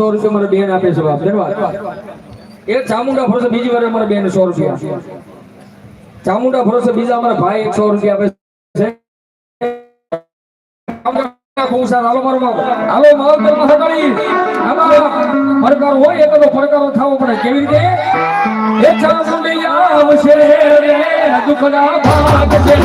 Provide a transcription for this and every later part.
સો રૂપિયા મારે બેન આપે છે બાપ ધન્યવાદ એ ચામુંડા ફરશે બીજી વાર અમારે બેન સો રૂપિયા ચામુંડા ફરશે બીજા અમારા ભાઈ એકસો રૂપિયા આપે છે પડકારો હોય એક તો પડકારો થવો પડે કેવી રીતે દુઃખ દુઃખના ભાગ છે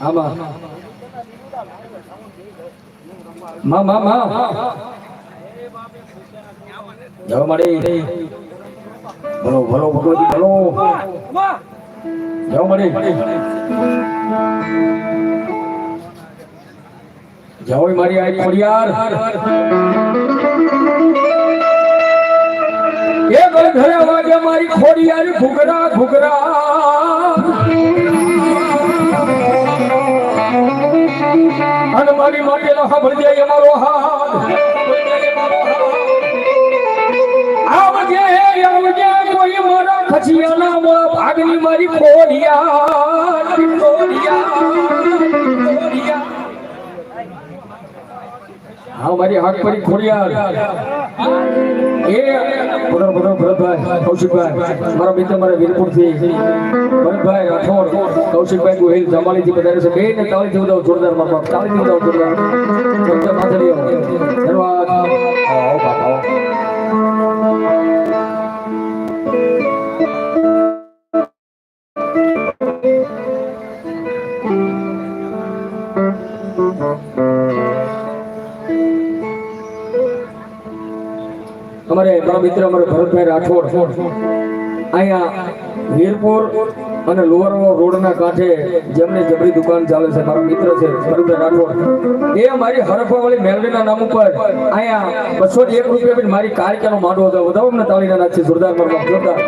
આમાં. માં માં માં. જાઓ મળી બોલો બોલો, ભગવતી, બોલો. જાઓ મળી જાઓ મારી આઈ ખોડિયાર. એ ઘરે વાગે મારી ખોડિયાર ઘુઘરા ઘુઘરા અને મારી માટે સાંભળી જાય અમારો હાથ. આવજે આવજે કોઈ મારા ખચિયાના મોં ભાગની મારી ખોડિયા. હા મારી હાથ પરી ખોડિયાર. એ બરોબર બરોબર ભરતભાઈ, કૌશિકભાઈ, મારા મિત્ર મારા વીરપુરથી ભરતભાઈ રાઠોડ, કૌશિકભાઈ ગોહિલ જમાલી થી પધારે છે બે ને તાળી ધન્યવાદ. અમારે મારા મિત્ર અમારે ભરતભાઈ રાઠોડ અહીંયા વીરપુર અને લોઅર રોડના કાંઠે જેમની જબરી દુકાન ચાલે છે, મારો મિત્ર છે, ભરતભાઈ રાઠોડ. એ મારી હરફવાળી મેલડીના નામ ઉપર અહીંયા બસો એક રૂપિયા બી મારી કારિકાનો માંડો હતો. વધાવો અમને તાળીના નાખશે જોરદાર મારવા. જોરદાર.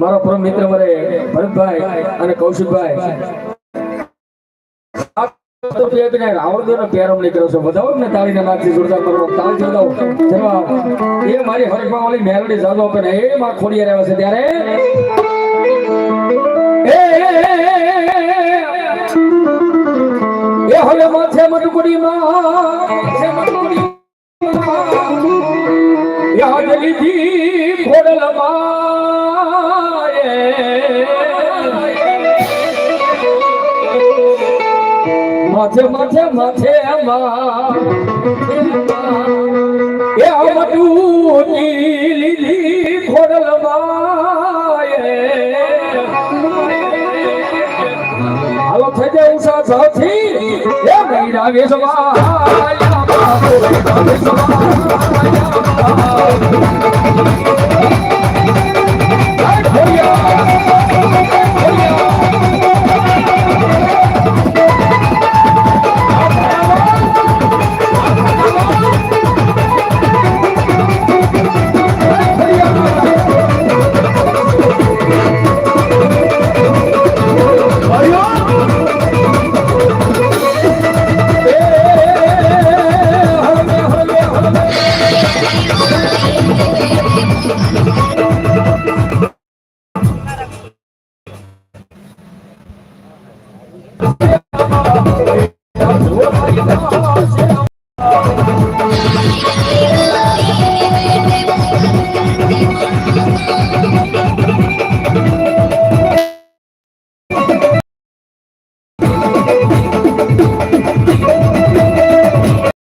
મારા પરમ મિત્ર મારે ભરતભાઈ અને કૌશિકભાઈ. તો બે આવડતો ને પ્યારો નીકળ્યો છે. બધાઓ ને તાળીને નાખી જોરદાર કરો તાળી જોરદાર જવાબ, એ મારી હરખમાં વાળી મેલડી જાદો આપે ને, એ માં ખોડિયાર આવે છે ત્યારે. એ હવે માથે મટકુડી માં યાદ લીધી ખોડલ માથે માથે માથે એ અમટું લીલી ખોડલ હાલો થઈ જાય એ મહિના